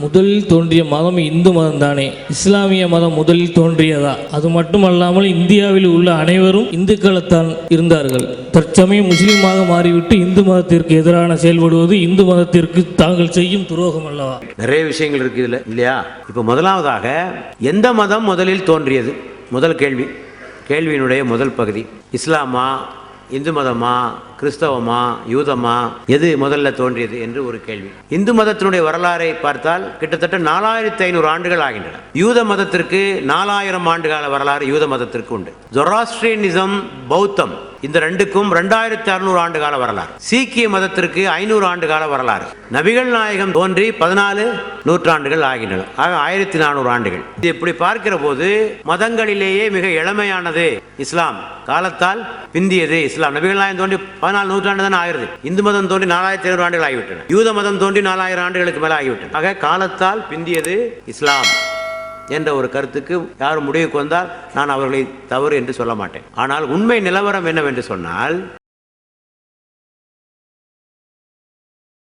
முதலில் தோன்றிய மதம் இந்து மதம் தானே இஸ்லாமிய மதம் முதலில் தோன்றியதா? அது மட்டுமல்லாமல் இந்தியாவில் உள்ள அனைவரும் இந்துக்களைத்தான் இருந்தார்கள். தற்சமயம் முஸ்லீமாக மாறிவிட்டு இந்து மதத்திற்கு எதிரான செயல்படுவது இந்து மதத்திற்கு தாங்கள் செய்யும் துரோகம் அல்லவா? நிறைய விஷயங்கள் இருக்கு இதுல இல்லையா? இப்போ முதலாவதாக எந்த மதம் முதலில் தோன்றியது? முதல் கேள்வி. கேள்வியினுடைய முதல் பகுதி இஸ்லாமா இந்து மதமா கிறிஸ்தவமா யூதமா எது முதல்ல தோன்றியது என்று ஒரு கேள்வி. இந்து மதத்தினுடைய வரலாறை பார்த்தால் கிட்டத்தட்ட நாலாயிரத்தி ஐநூறு ஆண்டுகள் ஆகின்றன. யூத மதத்திற்கு நாலாயிரம் ஆண்டுகால வரலாறு யூத மதத்திற்கு உண்டு. ஜொராஸ்ட்ரியனிசம் பௌத்தம். இந்த ரெண்டுக்கும் ரெண்டாயிரத்தி அறுநூறு ஆண்டு கால வரலாறு. சீக்கிய மதத்திற்கு ஐநூறு ஆண்டு கால வரலாறு. நபிகள் நாயகம் தோன்றி பதினாலு நூற்றாண்டுகள் ஆகின்றன. ஆக ஆயிரத்தி நானூறு ஆண்டுகள். இது இப்படி பார்க்கிற போது மதங்களிலேயே மிக இளமையானது இஸ்லாம். காலத்தால் பிந்தியது இஸ்லாம். நபிகள் நாயகம் தோன்றி பதினாலு நூற்றாண்டு தான் ஆகிறது. இந்து மதம் தோன்றி நாலாயிரத்தி ஐநூறு ஆண்டுகள் ஆகிவிட்டன. யூத மதம் தோன்றி நாலாயிரம் ஆண்டுகளுக்கு மேல ஆகிவிட்டன ஆக காலத்தால் பிந்தியது இஸ்லாம். என்ற ஒரு கருத்துக்கு யார் முடிவுக்கு வந்தால் நான் அவர்களை தவறு என்று சொல்ல மாட்டேன். ஆனால் உண்மை நிலவரம் என்னவென்று சொன்னால்